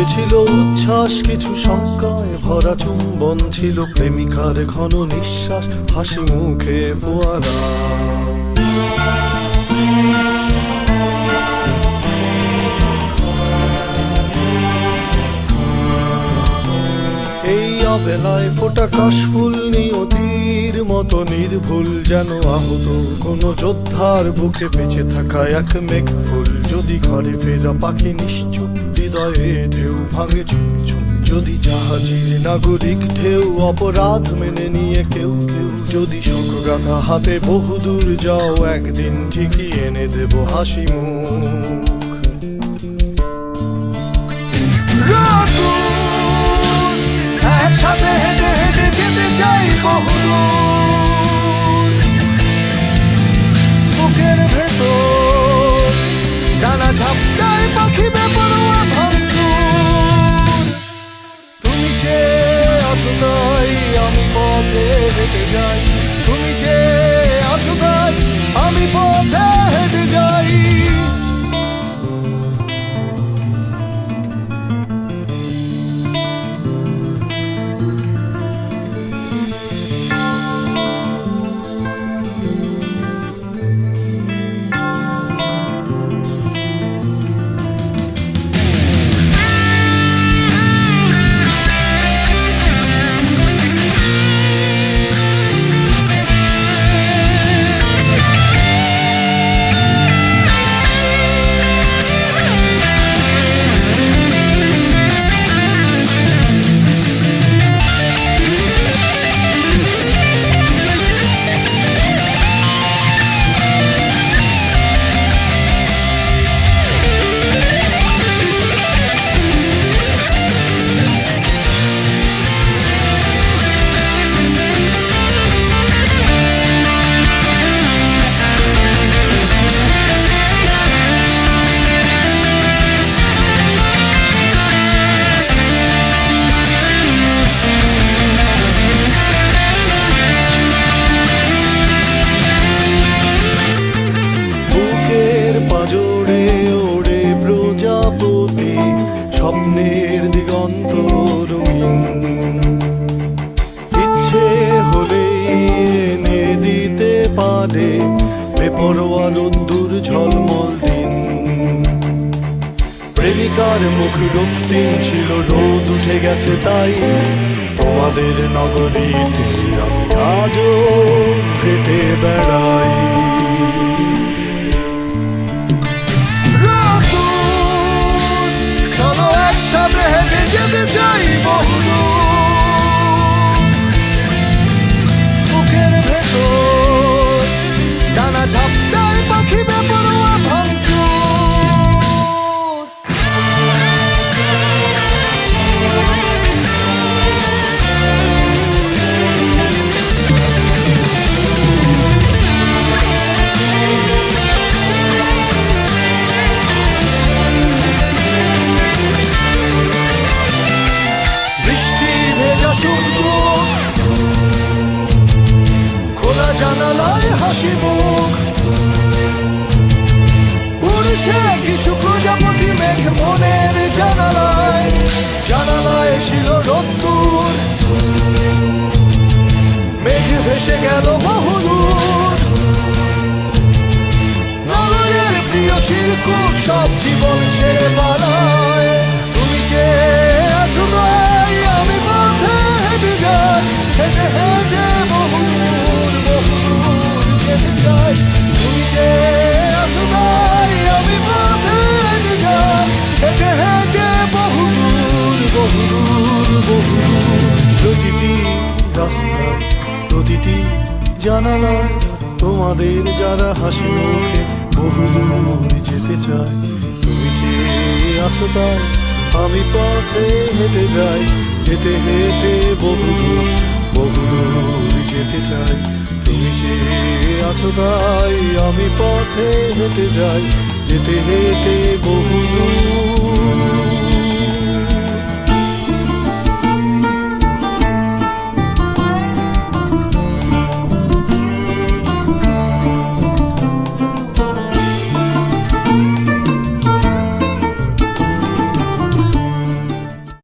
তবে ছিল উচ্ছ্বাস, কিছু শঙ্কায় ভরা চুম্বন ছিল প্রেমিকার ঘন নিঃশ্বাস, হাসি মুখে ফোয়ারা। এই অবেলায় ফোটা কাশফুল নিয়তির মতো নির্ভুল যেন আহত কোন যোদ্ধার বুকে বেঁচে থাকা এক মেঘ ফুল যদি ঘরে ফেরা পাখি নিশ্চুপ হৃদয়ে ঢেউ ভাঙে যদি জাহাজের নাগরিক ঢেউ অপরাধ মেনে নিয়ে কেউ কেউ, যদি শোক গাথা হাতে বহুদূর যাও, একদিন ঠিকই এনে দেব হাসি মুখ। স্বপ্নের দিগন্ত রঙিন। ইচ্ছে হলেই এনে দিতে পারে বেপরোয়া রোদ্দুর ঝলমল দিন। প্রেমিকার মুখ রক্তিম ছিল, রোদ উঠে গেছে তাই। তোমাদের নগরীতে আমি আজও হেঁটে বেড়াই। sobre arrependido e de জানালায় হাসি মুখ। উড়ছে কিছু প্রজাপতি মেঘ মনের জানালায়। জানালায় ছিল রত্তুর মেঘ ভেসে গেল বহুদূর নগরের প্রিয় চিরকুট সব জীবন ছেড়ে পালায়। প্রতিটি জানালায় তোমাদের যারা হাসি মুখে বহুদূর যেতে চায়, তুমি যে আছো তাই আমি পথে হেঁটে যাই, হেঁটে হেঁটে বহুদূর বহুদূর যেতে চাই, তুমি যে আছো তাই আমি পথে হেঁটে যাই, হেঁটে হেঁটে বহুদূর